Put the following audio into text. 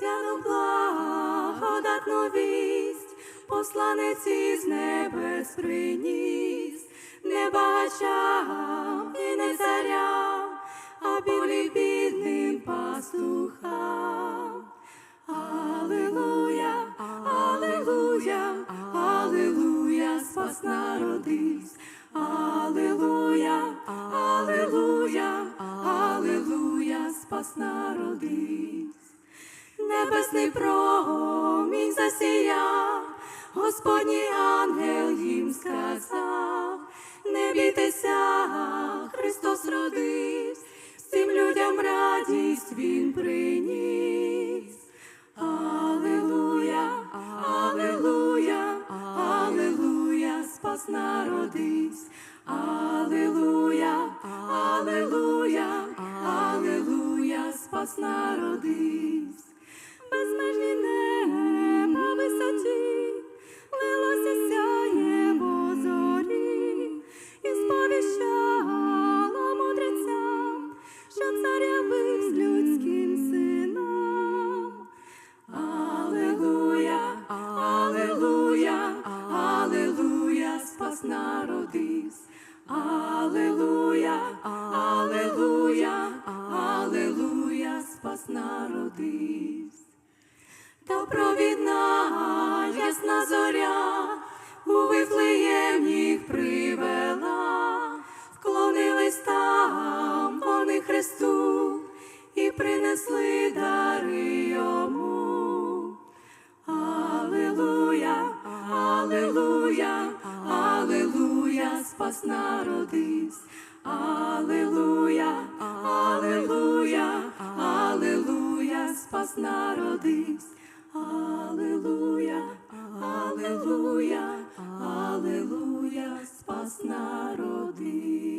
різдвяну благодатну вість, посланець із небес приніс, не багачам і не царям, а білі бідним пастухам. Аллилуйя, Аллилуйя, Аллилуйя, спас народився. Аллилуйя, Аллилуйя, Аллилуйя, спас народився. Небесний промінь засіяв, Господній ангел їм сказав, не бійтеся, Христос родився, всім людям радість Він приніс. Аллилуйя, Аллилуйя, Аллилуйя, спас народився. Аллилуйя, Аллилуйя, Аллилуйя, спас народився. Безмежні неба висоті, лилося сяєво зорі, і сповіщало мудрецям, що цар явився людським синам. Аллилуйя, Аллилуйя, Аллилуйя, спас народився. Аллилуйя, Аллилуйя, Аллилуйя, спас народився. Та провідна ясна зоря у Вифлеєм їх привела, вклонились там вони Христу і принесли дари йому. Аллилуйя, Аллилуйя, Аллилуйя, спас народився. Аллилуйя, Аллилуйя, Аллилуйя, спас народився. Аллилуйя, Аллилуйя, Аллилуйя, спас народився.